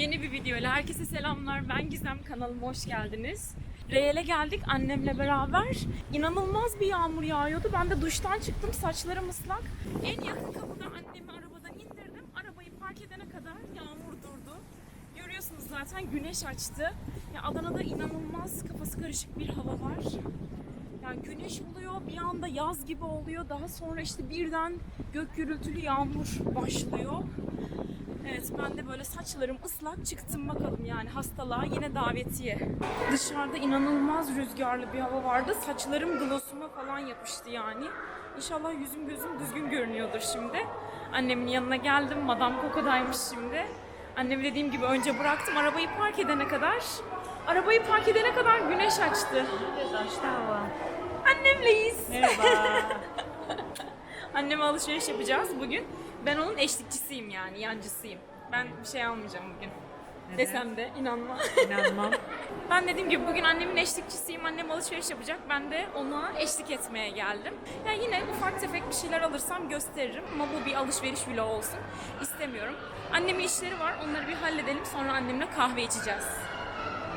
Yeni bir videoyla herkese selamlar. Ben Gizem kanalıma hoş geldiniz. Reyel'e geldik annemle beraber. İnanılmaz bir yağmur yağıyordu. Ben de duştan çıktım. Saçlarım ıslak. En yakın kapıda annemi arabadan indirdim. Arabayı park edene kadar yağmur durdu. Görüyorsunuz zaten güneş açtı. Ya Adana'da inanılmaz kafası karışık bir hava var. Yani güneş oluyor, bir anda yaz gibi oluyor. Daha sonra işte birden gök gürültülü yağmur başlıyor. Evet ben de böyle saçlarım ıslak çıktım bakalım yani hastalığa yine davetiye. Dışarıda inanılmaz rüzgarlı bir hava vardı. Saçlarım glossuma falan yapıştı yani. İnşallah yüzüm gözüm düzgün görünüyordur şimdi. Annemin yanına geldim. Madame Coco'daymış şimdi. Annemi dediğim gibi önce bıraktım arabayı park edene kadar. Arabayı park edene kadar güneş açtı. Annemleyiz. Merhaba. Anneme alışveriş yapacağız bugün. Ben onun eşlikçisiyim yani, yancısıyım. Ben bir şey almayacağım bugün. Desem de inanma. İnanmam. Ben dediğim gibi bugün annemin eşlikçisiyim. Annem alışveriş yapacak. Ben de ona eşlik etmeye geldim. Yani yine ufak tefek bir şeyler alırsam gösteririm. Ama bu bir alışveriş vlogu olsun. İstemiyorum. Annemin işleri var. Onları bir halledelim. Sonra annemle kahve içeceğiz.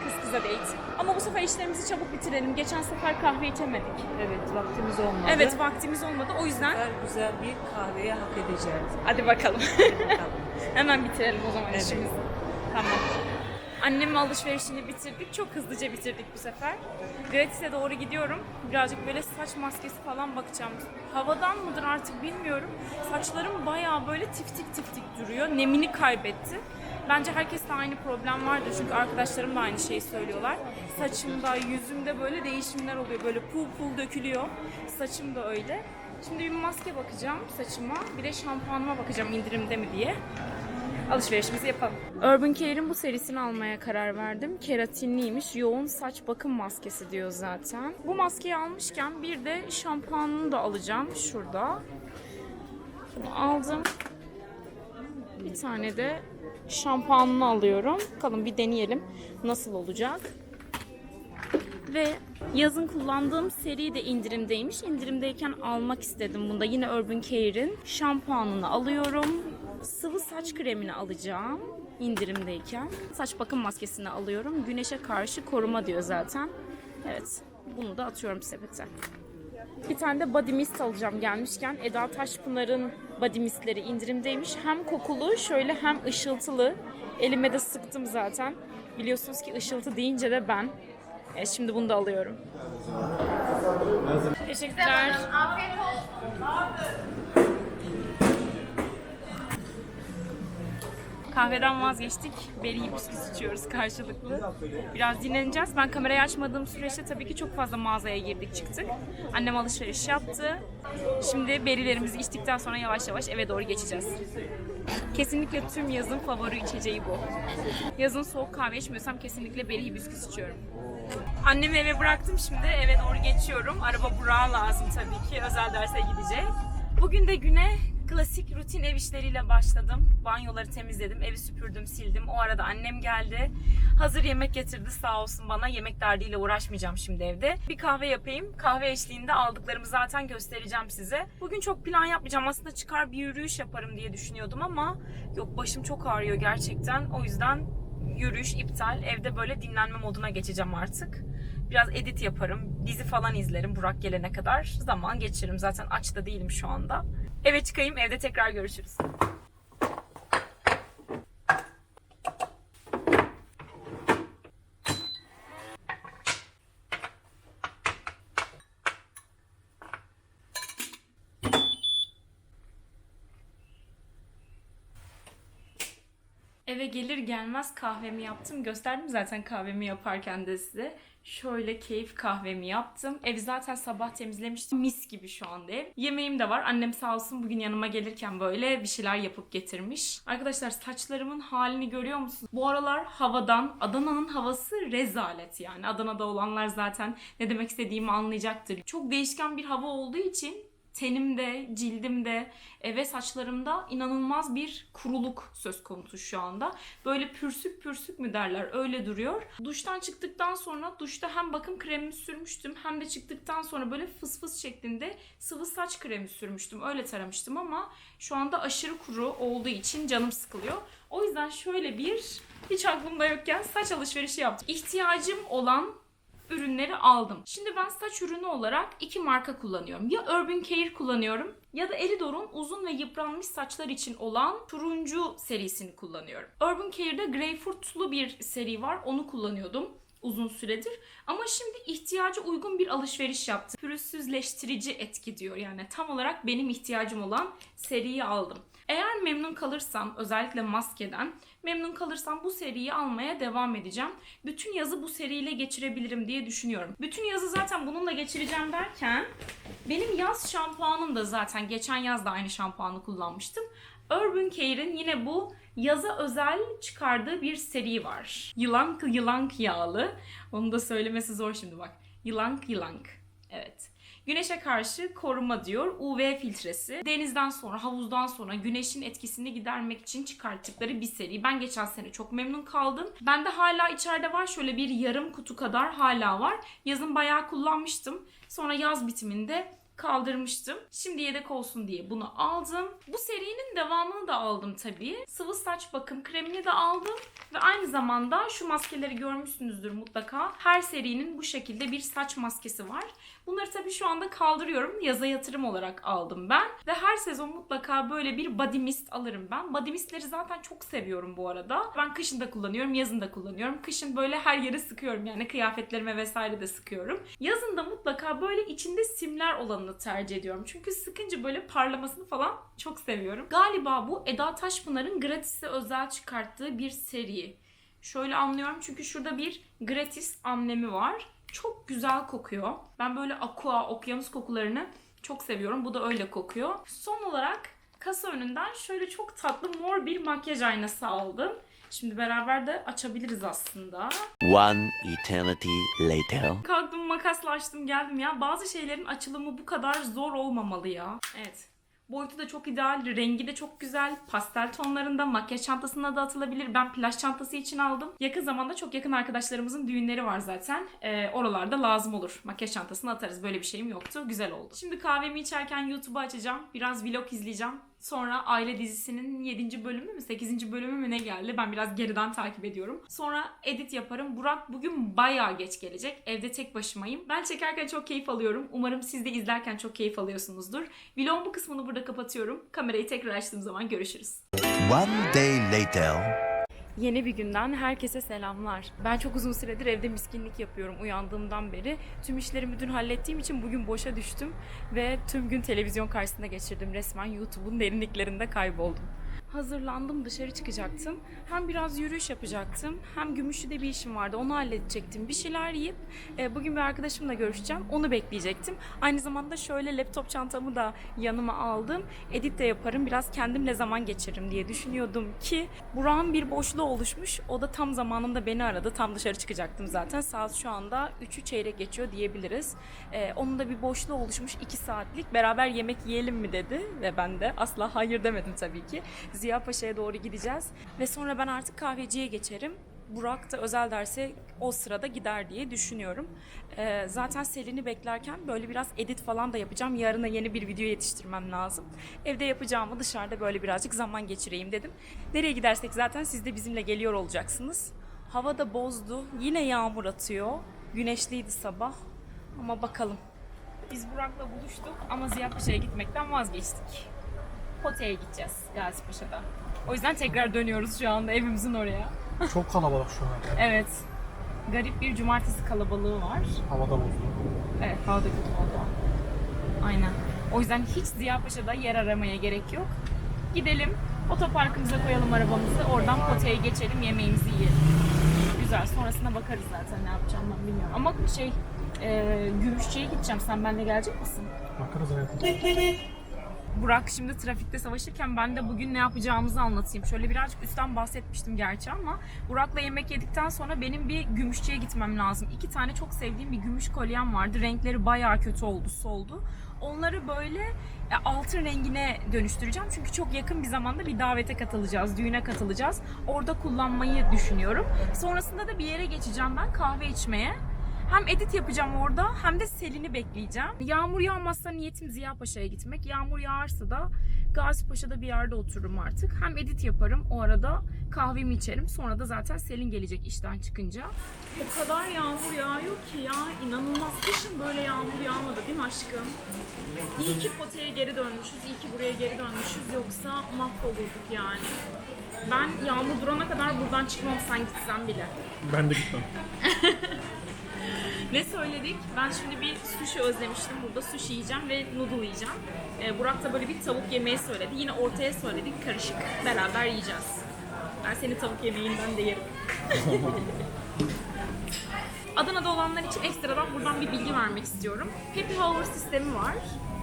Kız kıza date. Ama bu sefer işlerimizi çabuk bitirelim. Geçen sefer kahve içemedik. Evet vaktimiz olmadı. Evet vaktimiz olmadı. O yüzden Güzel güzel bir kahveye hak edeceğiz. hadi bakalım. Bakalım. Hemen bitirelim o zaman Evet. işimizi. Tamam. Annemin alışverişini bitirdik. Çok hızlıca bitirdik bu sefer. Gratis'e doğru gidiyorum. Birazcık böyle saç maskesi falan bakacağım. Havadan mıdır artık bilmiyorum. Saçlarım bayağı böyle tiftik tiftik duruyor. Nemini kaybetti. Bence herkeste aynı problem vardır. Çünkü arkadaşlarım da aynı şeyi söylüyorlar. Saçımda, yüzümde böyle değişimler oluyor. Böyle pul pul dökülüyor. Saçım da öyle. Şimdi bir maske bakacağım saçıma. Bir de şampuanıma bakacağım indirimde mi diye alışverişimizi yapalım. Urban Care'in bu serisini almaya karar verdim. Keratinliymiş. Yoğun saç bakım maskesi diyor zaten. Bu maskeyi almışken bir de şampuanını da alacağım şurada. Bunu aldım. Bir tane de şampuanını alıyorum. Bakalım bir deneyelim nasıl olacak. Ve yazın kullandığım seri de indirimdeymiş. İndirimdeyken almak istedim bunda. Yine Urban Care'in şampuanını alıyorum. Sıvı saç kremini alacağım indirimdeyken. Saç bakım maskesini alıyorum. Güneşe karşı koruma diyor zaten. Evet. Bunu da atıyorum sepete. Bir tane de body mist alacağım gelmişken. Eda Taşpınar'ın body mistleri indirimdeymiş. Hem kokulu şöyle hem ışıltılı. Elime de sıktım zaten. Biliyorsunuz ki ışıltı deyince de ben. E, şimdi bunu da alıyorum. Teşekkürler. Kahveden vazgeçtik. Beri bisküvit içiyoruz karşılıklı. Biraz dinleneceğiz. Ben kamerayı açmadığım süreçte tabii ki çok fazla mağazaya girdik çıktık. Annem alışveriş yaptı. Şimdi berilerimizi içtikten sonra yavaş yavaş eve doğru geçeceğiz. Kesinlikle tüm yazın favori içeceği bu. Yazın soğuk kahve içmiyorsam kesinlikle beri hibiskus içiyorum. Annemi eve bıraktım şimdi eve doğru geçiyorum. Araba Burak'a lazım tabii ki özel derse gidecek. Bugün de güne klasik rutin ev işleriyle başladım. Banyoları temizledim, evi süpürdüm, sildim. O arada annem geldi. Hazır yemek getirdi sağ olsun bana. Yemek derdiyle uğraşmayacağım şimdi evde. Bir kahve yapayım. Kahve eşliğinde aldıklarımı zaten göstereceğim size. Bugün çok plan yapmayacağım. Aslında çıkar bir yürüyüş yaparım diye düşünüyordum ama yok başım çok ağrıyor gerçekten. O yüzden yürüyüş iptal. Evde böyle dinlenme moduna geçeceğim artık. Biraz edit yaparım. Dizi falan izlerim Burak gelene kadar. Zaman geçiririm. Zaten aç da değilim şu anda. Eve çıkayım. Evde tekrar görüşürüz. Eve gelir gelmez kahvemi yaptım. Gösterdim zaten kahvemi yaparken de size. Şöyle keyif kahvemi yaptım. Ev zaten sabah temizlemiştim. Mis gibi şu anda ev. Yemeğim de var. Annem sağ olsun bugün yanıma gelirken böyle bir şeyler yapıp getirmiş. Arkadaşlar saçlarımın halini görüyor musunuz? Bu aralar havadan Adana'nın havası rezalet yani. Adana'da olanlar zaten ne demek istediğimi anlayacaktır. Çok değişken bir hava olduğu için tenimde, cildimde e, ve saçlarımda inanılmaz bir kuruluk söz konusu şu anda. Böyle pürsük pürsük mü derler öyle duruyor. Duştan çıktıktan sonra duşta hem bakım kremimi sürmüştüm hem de çıktıktan sonra böyle fıs fıs şeklinde sıvı saç kremi sürmüştüm. Öyle taramıştım ama şu anda aşırı kuru olduğu için canım sıkılıyor. O yüzden şöyle bir Hiç aklımda yokken saç alışverişi yaptım. İhtiyacım olan ürünleri aldım. Şimdi ben saç ürünü olarak iki marka kullanıyorum. Ya Urban Care kullanıyorum ya da Elidor'un uzun ve yıpranmış saçlar için olan turuncu serisini kullanıyorum. Urban Care'de greyfurtlu bir seri var. Onu kullanıyordum uzun süredir. Ama şimdi ihtiyaca uygun bir alışveriş yaptım. Pürüzsüzleştirici etki diyor. Yani tam olarak benim ihtiyacım olan seriyi aldım. Eğer memnun kalırsam özellikle maskeden memnun kalırsam bu seriyi almaya devam edeceğim. Bütün yazı bu seriyle geçirebilirim diye düşünüyorum. Bütün yazı zaten bununla geçireceğim derken benim yaz şampuanım da zaten geçen yaz da aynı şampuanı kullanmıştım. Urban Care'in yine bu yaza özel çıkardığı bir seri var. Yılank yılank yağlı. Onu da söylemesi zor şimdi bak. Yılank yılank. Evet. Güneşe karşı koruma diyor. UV filtresi. Denizden sonra, havuzdan sonra güneşin etkisini gidermek için çıkarttıkları bir seri. Ben geçen sene çok memnun kaldım. Bende hala içeride var. Şöyle bir yarım kutu kadar hala var. Yazın bayağı kullanmıştım. Sonra yaz bitiminde kaldırmıştım. Şimdi yedek olsun diye bunu aldım. Bu serinin devamını da aldım tabii. Sıvı saç bakım kremini de aldım. Ve aynı zamanda şu maskeleri görmüşsünüzdür mutlaka. Her serinin bu şekilde bir saç maskesi var. Bunları tabii şu anda kaldırıyorum. Yaza yatırım olarak aldım ben. Ve her sezon mutlaka böyle bir body mist alırım ben. Body mistleri zaten çok seviyorum bu arada. Ben kışın da kullanıyorum, yazın da kullanıyorum. Kışın böyle her yere sıkıyorum yani kıyafetlerime vesaire de sıkıyorum. Yazın da mutlaka böyle içinde simler olanını tercih ediyorum. Çünkü sıkınca böyle parlamasını falan çok seviyorum. Galiba bu Eda Taşpınar'ın gratis'e özel çıkarttığı bir seri. Şöyle anlıyorum çünkü şurada bir gratis amblemi var. Çok güzel kokuyor. Ben böyle aqua, okyanus kokularını çok seviyorum. Bu da öyle kokuyor. Son olarak kasa önünden şöyle çok tatlı mor bir makyaj aynası aldım. Şimdi beraber de açabiliriz aslında. One eternity later. Kalktım makasla açtım geldim ya. Bazı şeylerin açılımı bu kadar zor olmamalı ya. Evet. Boyutu da çok ideal, rengi de çok güzel. Pastel tonlarında makyaj çantasına da atılabilir. Ben plaj çantası için aldım. Yakın zamanda çok yakın arkadaşlarımızın düğünleri var zaten. Ee, oralarda lazım olur. Makyaj çantasına atarız. Böyle bir şeyim yoktu. Güzel oldu. Şimdi kahvemi içerken YouTube'u açacağım. Biraz vlog izleyeceğim. Sonra Aile dizisinin 7. bölümü mü 8. bölümü mü ne geldi? Ben biraz geriden takip ediyorum. Sonra edit yaparım. Burak bugün bayağı geç gelecek. Evde tek başımayım. Ben çekerken çok keyif alıyorum. Umarım siz de izlerken çok keyif alıyorsunuzdur. Vlogun bu kısmını burada kapatıyorum. Kamerayı tekrar açtığım zaman görüşürüz. One day later. Yeni bir günden herkese selamlar. Ben çok uzun süredir evde miskinlik yapıyorum uyandığımdan beri. Tüm işlerimi dün hallettiğim için bugün boşa düştüm ve tüm gün televizyon karşısında geçirdim. Resmen YouTube'un derinliklerinde kayboldum. Hazırlandım dışarı çıkacaktım. Hem biraz yürüyüş yapacaktım hem Gümüşlü'de bir işim vardı onu halledecektim. Bir şeyler yiyip e, bugün bir arkadaşımla görüşeceğim onu bekleyecektim. Aynı zamanda şöyle laptop çantamı da yanıma aldım. Edit de yaparım biraz kendimle zaman geçiririm diye düşünüyordum ki Burak'ın bir boşluğu oluşmuş. O da tam zamanında beni aradı. Tam dışarı çıkacaktım zaten. Saat şu anda 3'ü çeyrek geçiyor diyebiliriz. E, onun da bir boşluğu oluşmuş 2 saatlik. Beraber yemek yiyelim mi dedi ve ben de asla hayır demedim tabii ki. Ziya Paşa'ya doğru gideceğiz ve sonra ben artık kahveciye geçerim. Burak da özel derse o sırada gider diye düşünüyorum. Ee, zaten Selin'i beklerken böyle biraz edit falan da yapacağım. Yarına yeni bir video yetiştirmem lazım. Evde yapacağımı dışarıda böyle birazcık zaman geçireyim dedim. Nereye gidersek zaten siz de bizimle geliyor olacaksınız. Hava da bozdu. Yine yağmur atıyor. Güneşliydi sabah. Ama bakalım. Biz Burak'la buluştuk ama Ziya Paşa'ya gitmekten vazgeçtik. Pota'ya gideceğiz Gazipaşa'da. O yüzden tekrar dönüyoruz şu anda evimizin oraya. Çok kalabalık şu an. Evet. Garip bir cumartesi kalabalığı var. Havada bozdu. Evet, hava da kötü oldu. Aynen. O yüzden hiç Ziyapaşa'da yer aramaya gerek yok. Gidelim, otoparkımıza koyalım arabamızı, oradan potaya geçelim, yemeğimizi yiyelim. Güzel, sonrasına bakarız zaten ne yapacağım ben bilmiyorum. Ama şey, e, Gümüşçü'ye gideceğim, sen benimle gelecek misin? Bakarız hayatım. Burak şimdi trafikte savaşırken ben de bugün ne yapacağımızı anlatayım. Şöyle birazcık üstten bahsetmiştim gerçi ama Burak'la yemek yedikten sonra benim bir gümüşçüye gitmem lazım. İki tane çok sevdiğim bir gümüş kolyem vardı. Renkleri bayağı kötü oldu, soldu. Onları böyle e, altın rengine dönüştüreceğim. Çünkü çok yakın bir zamanda bir davete katılacağız, düğüne katılacağız. Orada kullanmayı düşünüyorum. Sonrasında da bir yere geçeceğim ben kahve içmeye. Hem edit yapacağım orada hem de Selin'i bekleyeceğim. Yağmur yağmazsa niyetim Ziya Paşa'ya gitmek. Yağmur yağarsa da Gazipaşa'da bir yerde otururum artık. Hem edit yaparım o arada kahvemi içerim. Sonra da zaten Selin gelecek işten çıkınca. O kadar yağmur yağıyor ki ya inanılmaz. Kışın böyle yağmur yağmadı değil mi aşkım? İyi ki poteye geri dönmüşüz, iyi ki buraya geri dönmüşüz. Yoksa mahvolurduk yani. Ben yağmur durana kadar buradan çıkmam sen gitsen bile. Ben de gitmem. Ne söyledik? Ben şimdi bir sushi özlemiştim. Burada sushi yiyeceğim ve noodle yiyeceğim. Ee, Burak da böyle bir tavuk yemeği söyledi. Yine ortaya söyledik karışık. Beraber yiyeceğiz. Ben senin tavuk yemeğinden de yerim. Adana'da olanlar için ekstradan buradan bir bilgi vermek istiyorum. Happy Hour sistemi var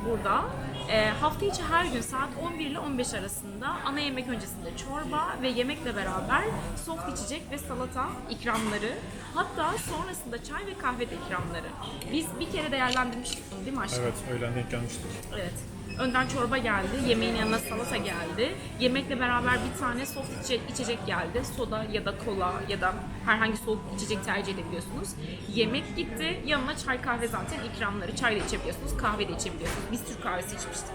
burada. Ee, hafta içi her gün saat 11 ile 15 arasında ana yemek öncesinde çorba ve yemekle beraber soft içecek ve salata ikramları hatta sonrasında çay ve kahve de ikramları. Biz bir kere değerlendirmiştik bunu değil mi aşkım? Evet öğlen denk gelmiştik. Evet. Önden çorba geldi, yemeğin yanına salata geldi. Yemekle beraber bir tane soft içe- içecek geldi. Soda ya da kola ya da herhangi soğuk içecek tercih edebiliyorsunuz. Yemek gitti, yanına çay kahve zaten ikramları. Çay da içebiliyorsunuz, kahve de içebiliyorsunuz. Biz Türk kahvesi içmiştik.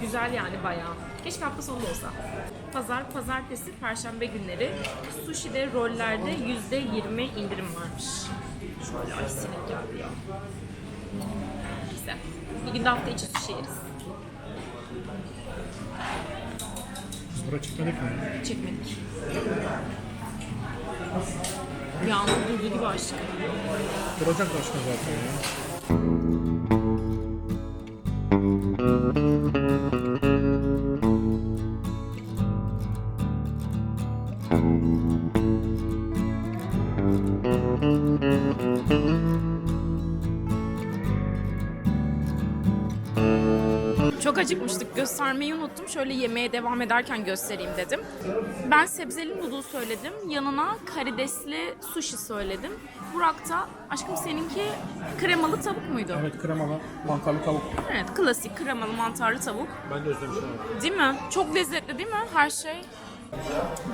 Güzel yani bayağı. Keşke hafta sonu olsa. Pazar, pazartesi, perşembe günleri sushi'de, rollerde %20 indirim varmış. Şöyle ay sinek geldi ya. Neyse. Bir gün de hafta içi sushi yeriz. Sonra çıkmadık mı? Çekmedik. Yağmur durdu gibi aşkım. Duracak aşkım zaten ya. Çok acıkmıştık. Göstermeyi unuttum. Şöyle yemeğe devam ederken göstereyim dedim. Ben sebzeli noodle söyledim. Yanına karidesli sushi söyledim. Burak da aşkım seninki kremalı tavuk muydu? Evet kremalı mantarlı tavuk. Evet, klasik kremalı mantarlı tavuk. Ben de özlemişim. Değil mi? Çok lezzetli değil mi her şey?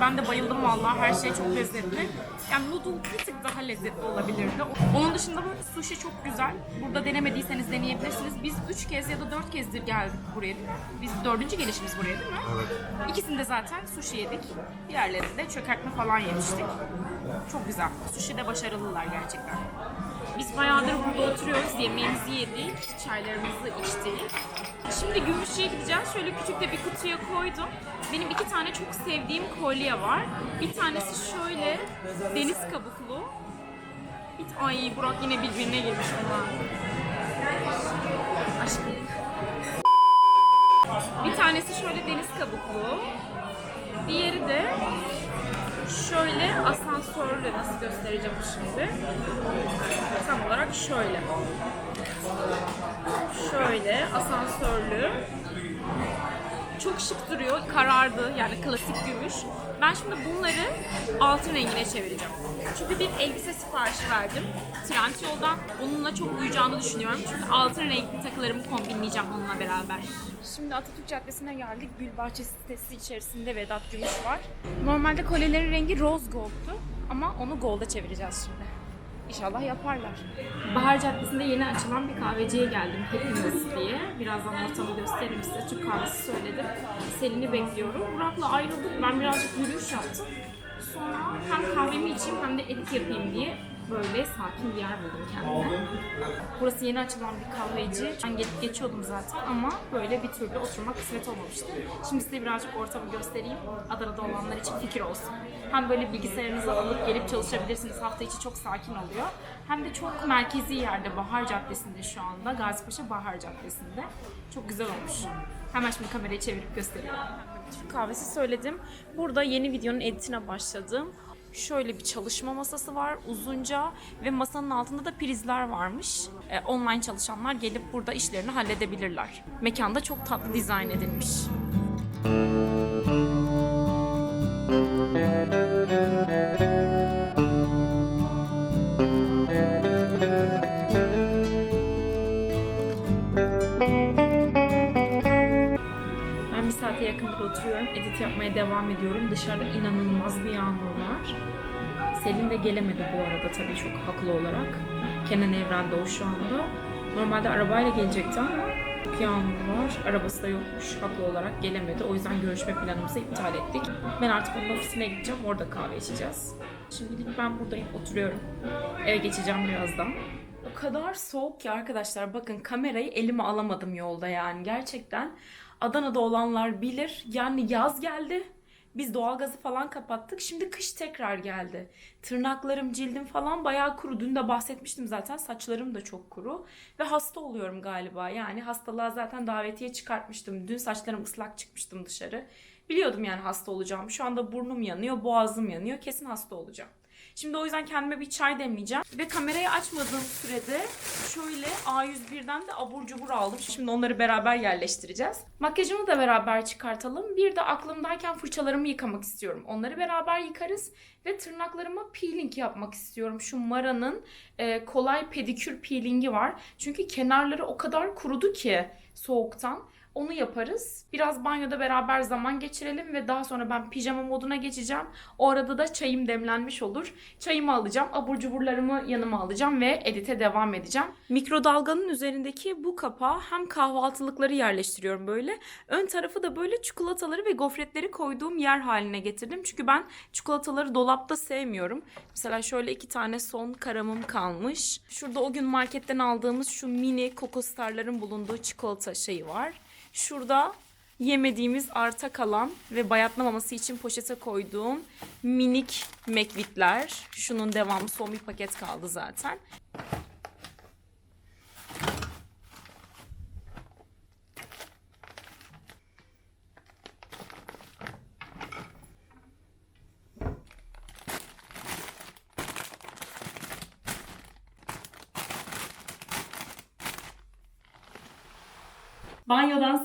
Ben de bayıldım vallahi. Her şey çok lezzetli. Yani noodle bir tık daha lezzetli olabilirdi. Onun dışında böyle sushi çok güzel. Burada denemediyseniz deneyebilirsiniz. Biz 3 kez ya da 4 kezdir geldik buraya değil mi? Biz dördüncü gelişimiz buraya değil mi? Evet. İkisinde zaten sushi yedik. Diğerlerinde çökertme falan yemiştik. Çok güzel. Sushi de başarılılar gerçekten. Biz bayağıdır burada oturuyoruz. Yemeğimizi yedik, çaylarımızı içtik. Şimdi Gümüşçü'ye gideceğiz. Şöyle küçük de bir kutuya koydum. Benim iki tane çok sevdiğim kolye var. Bir tanesi şöyle deniz kabuklu. Bir, ay Burak yine birbirine girmiş onlar. Aşkım. Bir tanesi şöyle deniz kabuklu. Diğeri de şöyle asansörle nasıl göstereceğim şimdi. Tam olarak şöyle. Şöyle asansörlü. Çok şık duruyor. Karardı yani klasik gümüş. Ben şimdi bunları altın rengine çevireceğim. Çünkü bir elbise siparişi verdim. Trendyol'dan onunla çok uyacağını düşünüyorum. Çünkü altın renkli takılarımı kombinleyeceğim onunla beraber. Şimdi Atatürk Caddesi'ne geldik. Gül Bahçesi sitesi içerisinde Vedat Gümüş var. Normalde kolyelerin rengi rose gold'tu. Ama onu gold'a çevireceğiz şimdi. İnşallah yaparlar. Bahar Caddesi'nde yeni açılan bir kahveciye geldim. Hepimiz diye. Birazdan ortamı gösteririm size. Türk kahvesi söyledim. Selin'i bekliyorum. Burak'la ayrıldık. Ben birazcık yürüyüş yaptım. Sonra hem kahvemi içeyim hem de edit yapayım diye böyle sakin bir yer buldum kendime. Burası yeni açılan bir kahveci. Ben gelip geçiyordum zaten ama böyle bir türlü oturmak kısmet olmamıştı. Şimdi size birazcık ortamı göstereyim. Adana'da olanlar için fikir olsun. Hem böyle bilgisayarınızı alıp gelip çalışabilirsiniz. Hafta içi çok sakin oluyor. Hem de çok merkezi yerde Bahar Caddesi'nde şu anda. Gazipaşa Bahar Caddesi'nde. Çok güzel olmuş. Hemen şimdi kamerayı çevirip gösteriyorum. Türk kahvesi söyledim. Burada yeni videonun editine başladım. Şöyle bir çalışma masası var uzunca ve masanın altında da prizler varmış. Ee, online çalışanlar gelip burada işlerini halledebilirler. Mekanda çok tatlı dizayn edilmiş. Ben Edit yapmaya devam ediyorum. Dışarıda inanılmaz bir yağmur var. Selin de gelemedi bu arada tabii çok haklı olarak. Kenan Evren de o şu anda. Normalde arabayla gelecekti ama Çok yağmur var. Arabası da yokmuş. Haklı olarak gelemedi. O yüzden görüşme planımızı iptal ettik. Ben artık onun ofisine gideceğim. Orada kahve içeceğiz. Şimdilik ben buradayım. Oturuyorum. Eve geçeceğim birazdan. O kadar soğuk ki arkadaşlar. Bakın kamerayı elime alamadım yolda yani. Gerçekten Adana'da olanlar bilir. Yani yaz geldi. Biz doğalgazı falan kapattık. Şimdi kış tekrar geldi. Tırnaklarım, cildim falan bayağı kuru. Dün de bahsetmiştim zaten. Saçlarım da çok kuru. Ve hasta oluyorum galiba. Yani hastalığa zaten davetiye çıkartmıştım. Dün saçlarım ıslak çıkmıştım dışarı. Biliyordum yani hasta olacağım. Şu anda burnum yanıyor, boğazım yanıyor. Kesin hasta olacağım. Şimdi o yüzden kendime bir çay demleyeceğim. Ve kamerayı açmadığım sürede şöyle A101'den de abur cubur aldım. Şimdi onları beraber yerleştireceğiz. Makyajımı da beraber çıkartalım. Bir de aklımdayken fırçalarımı yıkamak istiyorum. Onları beraber yıkarız. Ve tırnaklarıma peeling yapmak istiyorum. Şu Mara'nın e, kolay pedikür peelingi var. Çünkü kenarları o kadar kurudu ki soğuktan. Onu yaparız. Biraz banyoda beraber zaman geçirelim ve daha sonra ben pijama moduna geçeceğim. O arada da çayım demlenmiş olur. Çayımı alacağım, abur cuburlarımı yanıma alacağım ve edite devam edeceğim. Mikrodalganın üzerindeki bu kapağı hem kahvaltılıkları yerleştiriyorum böyle. Ön tarafı da böyle çikolataları ve gofretleri koyduğum yer haline getirdim. Çünkü ben çikolataları dolapta sevmiyorum. Mesela şöyle iki tane son karamım kalmış. Şurada o gün marketten aldığımız şu mini kokostarların bulunduğu çikolata şeyi var. Şurada yemediğimiz arta kalan ve bayatlamaması için poşete koyduğum minik mekvitler. Şunun devamı son bir paket kaldı zaten.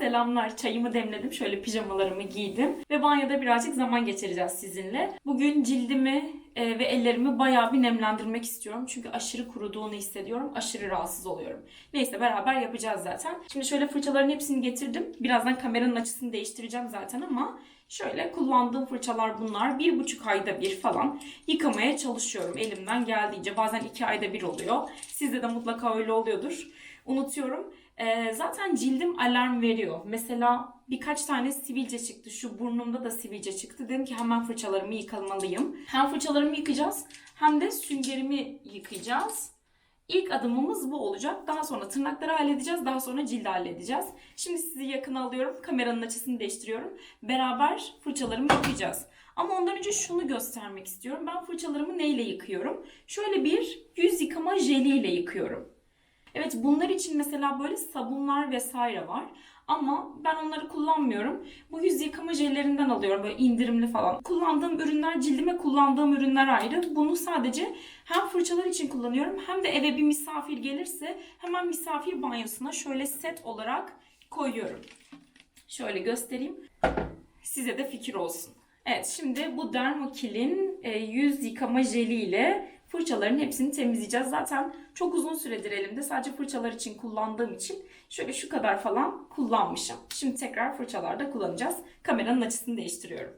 Selamlar. Çayımı demledim. Şöyle pijamalarımı giydim. Ve banyoda birazcık zaman geçireceğiz sizinle. Bugün cildimi e, ve ellerimi bayağı bir nemlendirmek istiyorum. Çünkü aşırı kuruduğunu hissediyorum. Aşırı rahatsız oluyorum. Neyse beraber yapacağız zaten. Şimdi şöyle fırçaların hepsini getirdim. Birazdan kameranın açısını değiştireceğim zaten ama Şöyle kullandığım fırçalar bunlar. Bir buçuk ayda bir falan yıkamaya çalışıyorum elimden geldiğince. Bazen iki ayda bir oluyor. Sizde de mutlaka öyle oluyordur. Unutuyorum. Ee, zaten cildim alarm veriyor. Mesela birkaç tane sivilce çıktı. Şu burnumda da sivilce çıktı. Dedim ki hemen fırçalarımı yıkamalıyım. Hem fırçalarımı yıkayacağız hem de süngerimi yıkayacağız. İlk adımımız bu olacak. Daha sonra tırnakları halledeceğiz. Daha sonra cildi halledeceğiz. Şimdi sizi yakına alıyorum. Kameranın açısını değiştiriyorum. Beraber fırçalarımı yıkayacağız. Ama ondan önce şunu göstermek istiyorum. Ben fırçalarımı neyle yıkıyorum? Şöyle bir yüz yıkama jeliyle yıkıyorum. Evet bunlar için mesela böyle sabunlar vesaire var. Ama ben onları kullanmıyorum. Bu yüz yıkama jellerinden alıyorum böyle indirimli falan. Kullandığım ürünler cildime kullandığım ürünler ayrı. Bunu sadece hem fırçalar için kullanıyorum hem de eve bir misafir gelirse hemen misafir banyosuna şöyle set olarak koyuyorum. Şöyle göstereyim. Size de fikir olsun. Evet şimdi bu Dermokil'in e, yüz yıkama jeliyle fırçaların hepsini temizleyeceğiz. Zaten çok uzun süredir elimde. Sadece fırçalar için kullandığım için şöyle şu kadar falan kullanmışım. Şimdi tekrar fırçalarda kullanacağız. Kameranın açısını değiştiriyorum.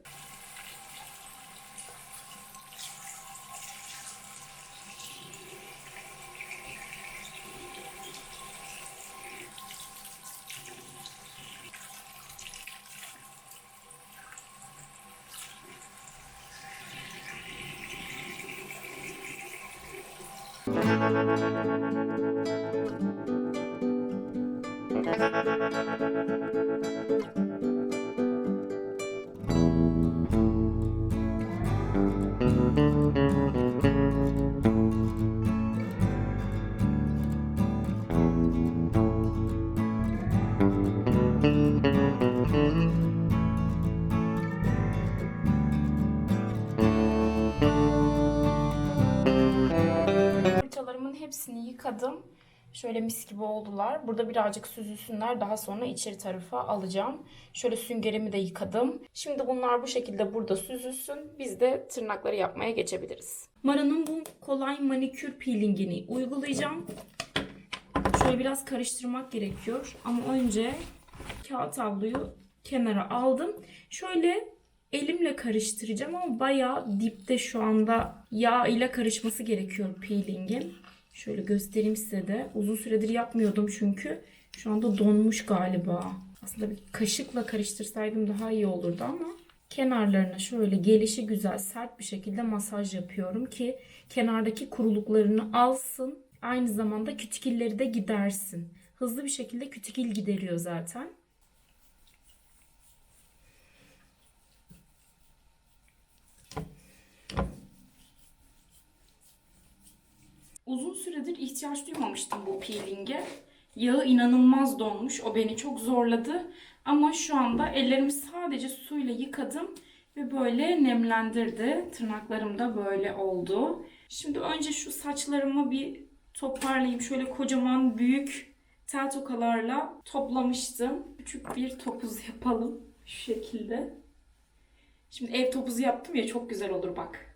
Thank you. Yıkadım. Şöyle mis gibi oldular. Burada birazcık süzülsünler. Daha sonra içeri tarafa alacağım. Şöyle süngerimi de yıkadım. Şimdi bunlar bu şekilde burada süzülsün. Biz de tırnakları yapmaya geçebiliriz. Mara'nın bu kolay manikür peelingini uygulayacağım. Şöyle biraz karıştırmak gerekiyor. Ama önce kağıt havluyu kenara aldım. Şöyle elimle karıştıracağım ama bayağı dipte şu anda yağ ile karışması gerekiyor peelingin. Şöyle göstereyim size de. Uzun süredir yapmıyordum çünkü. Şu anda donmuş galiba. Aslında bir kaşıkla karıştırsaydım daha iyi olurdu ama kenarlarına şöyle gelişi güzel sert bir şekilde masaj yapıyorum ki kenardaki kuruluklarını alsın. Aynı zamanda kütikilleri de gidersin. Hızlı bir şekilde kütikil gideriyor zaten. Uzun süredir ihtiyaç duymamıştım bu peeling'e. Yağı inanılmaz donmuş. O beni çok zorladı. Ama şu anda ellerimi sadece suyla yıkadım ve böyle nemlendirdi. Tırnaklarım da böyle oldu. Şimdi önce şu saçlarımı bir toparlayayım. Şöyle kocaman büyük tel tokalarla toplamıştım. Küçük bir topuz yapalım. Şu şekilde. Şimdi ev topuzu yaptım ya çok güzel olur bak.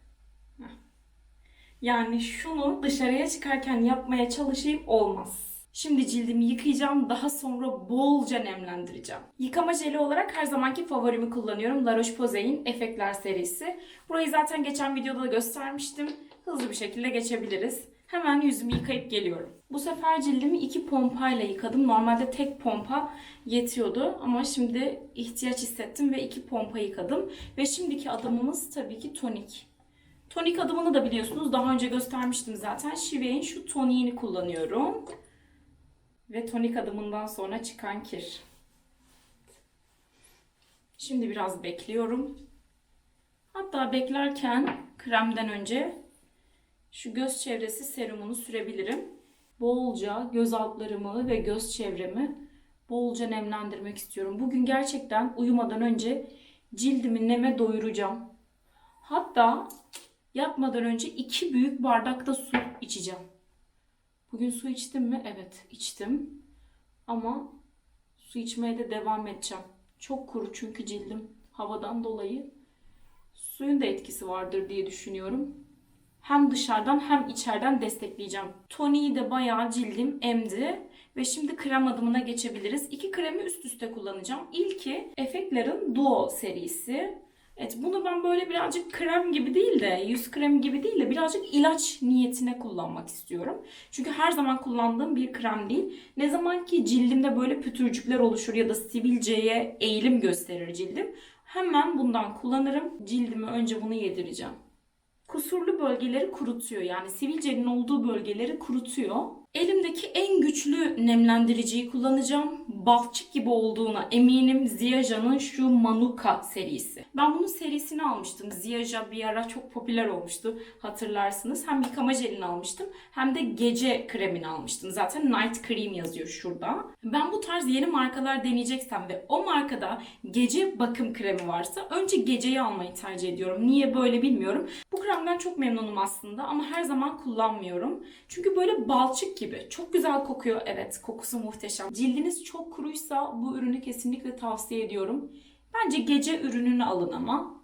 Yani şunu dışarıya çıkarken yapmaya çalışayım olmaz. Şimdi cildimi yıkayacağım. Daha sonra bolca nemlendireceğim. Yıkama jeli olarak her zamanki favorimi kullanıyorum. La Roche-Posay'in Efektler serisi. Burayı zaten geçen videoda da göstermiştim. Hızlı bir şekilde geçebiliriz. Hemen yüzümü yıkayıp geliyorum. Bu sefer cildimi iki pompayla yıkadım. Normalde tek pompa yetiyordu ama şimdi ihtiyaç hissettim ve iki pompa yıkadım. Ve şimdiki adımımız tabii ki tonik. Tonik adımını da biliyorsunuz. Daha önce göstermiştim zaten. Shive'in şu toniğini kullanıyorum. Ve tonik adımından sonra çıkan kir. Şimdi biraz bekliyorum. Hatta beklerken kremden önce şu göz çevresi serumunu sürebilirim. Bolca göz altlarımı ve göz çevremi bolca nemlendirmek istiyorum. Bugün gerçekten uyumadan önce cildimi neme doyuracağım. Hatta yatmadan önce iki büyük bardakta su içeceğim. Bugün su içtim mi? Evet içtim. Ama su içmeye de devam edeceğim. Çok kuru çünkü cildim havadan dolayı. Suyun da etkisi vardır diye düşünüyorum. Hem dışarıdan hem içeriden destekleyeceğim. Toniği de bayağı cildim emdi. Ve şimdi krem adımına geçebiliriz. İki kremi üst üste kullanacağım. İlki Effectlar'ın Duo serisi. Evet bunu ben böyle birazcık krem gibi değil de yüz kremi gibi değil de birazcık ilaç niyetine kullanmak istiyorum. Çünkü her zaman kullandığım bir krem değil. Ne zaman ki cildimde böyle pütürcükler oluşur ya da sivilceye eğilim gösterir cildim. Hemen bundan kullanırım. Cildime önce bunu yedireceğim. Kusurlu bölgeleri kurutuyor. Yani sivilcenin olduğu bölgeleri kurutuyor. Elimdeki en güçlü nemlendiriciyi kullanacağım. Balçık gibi olduğuna eminim. Ziaja'nın şu Manuka serisi. Ben bunun serisini almıştım. Ziaja bir ara çok popüler olmuştu. Hatırlarsınız. Hem yıkama jelini almıştım hem de gece kremini almıştım. Zaten Night Cream yazıyor şurada. Ben bu tarz yeni markalar deneyeceksem ve o markada gece bakım kremi varsa önce geceyi almayı tercih ediyorum. Niye böyle bilmiyorum. Bu kremden çok memnunum aslında ama her zaman kullanmıyorum. Çünkü böyle balçık gibi. Çok güzel kokuyor. Evet kokusu muhteşem. Cildiniz çok kuruysa bu ürünü kesinlikle tavsiye ediyorum. Bence gece ürününü alın ama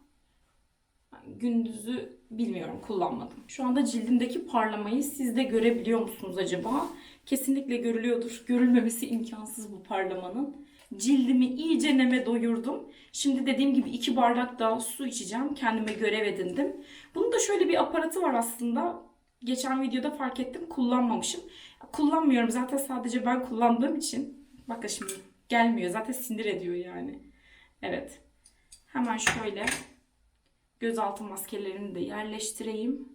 gündüzü bilmiyorum kullanmadım. Şu anda cildimdeki parlamayı siz de görebiliyor musunuz acaba? Kesinlikle görülüyordur. Görülmemesi imkansız bu parlamanın. Cildimi iyice neme doyurdum. Şimdi dediğim gibi iki bardak daha su içeceğim. Kendime görev edindim. Bunun da şöyle bir aparatı var aslında. Geçen videoda fark ettim kullanmamışım. Kullanmıyorum zaten sadece ben kullandığım için. Bakın şimdi gelmiyor. Zaten sinir ediyor yani. Evet. Hemen şöyle gözaltı maskelerini de yerleştireyim.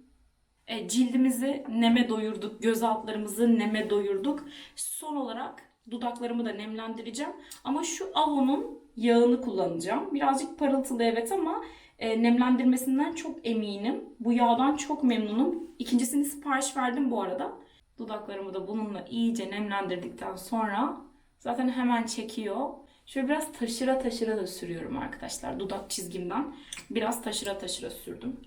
E, cildimizi neme doyurduk. Göz altlarımızı neme doyurduk. Son olarak dudaklarımı da nemlendireceğim. Ama şu Avon'un yağını kullanacağım. Birazcık parıltılı evet ama e, nemlendirmesinden çok eminim. Bu yağdan çok memnunum. İkincisini sipariş verdim bu arada. Dudaklarımı da bununla iyice nemlendirdikten sonra zaten hemen çekiyor. Şöyle biraz taşıra taşıra da sürüyorum arkadaşlar. Dudak çizgimden biraz taşıra taşıra sürdüm.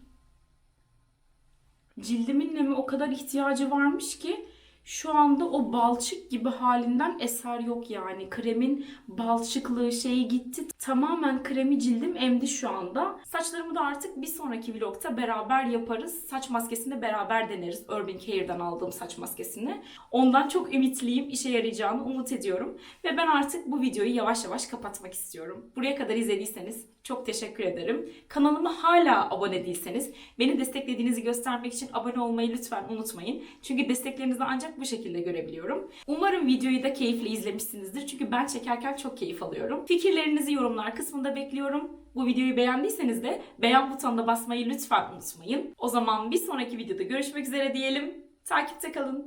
Cildimin nemi o kadar ihtiyacı varmış ki şu anda o balçık gibi halinden eser yok yani. Kremin balçıklığı şeyi gitti. Tamamen kremi cildim emdi şu anda. Saçlarımı da artık bir sonraki vlogta beraber yaparız. Saç maskesini de beraber deneriz. Urban Care'dan aldığım saç maskesini. Ondan çok ümitliyim. işe yarayacağını umut ediyorum. Ve ben artık bu videoyu yavaş yavaş kapatmak istiyorum. Buraya kadar izlediyseniz çok teşekkür ederim. Kanalıma hala abone değilseniz beni desteklediğinizi göstermek için abone olmayı lütfen unutmayın. Çünkü desteklerinizle ancak bu şekilde görebiliyorum. Umarım videoyu da keyifle izlemişsinizdir. Çünkü ben çekerken çok keyif alıyorum. Fikirlerinizi yorumlar kısmında bekliyorum. Bu videoyu beğendiyseniz de beğen butonuna basmayı lütfen unutmayın. O zaman bir sonraki videoda görüşmek üzere diyelim. Takipte kalın.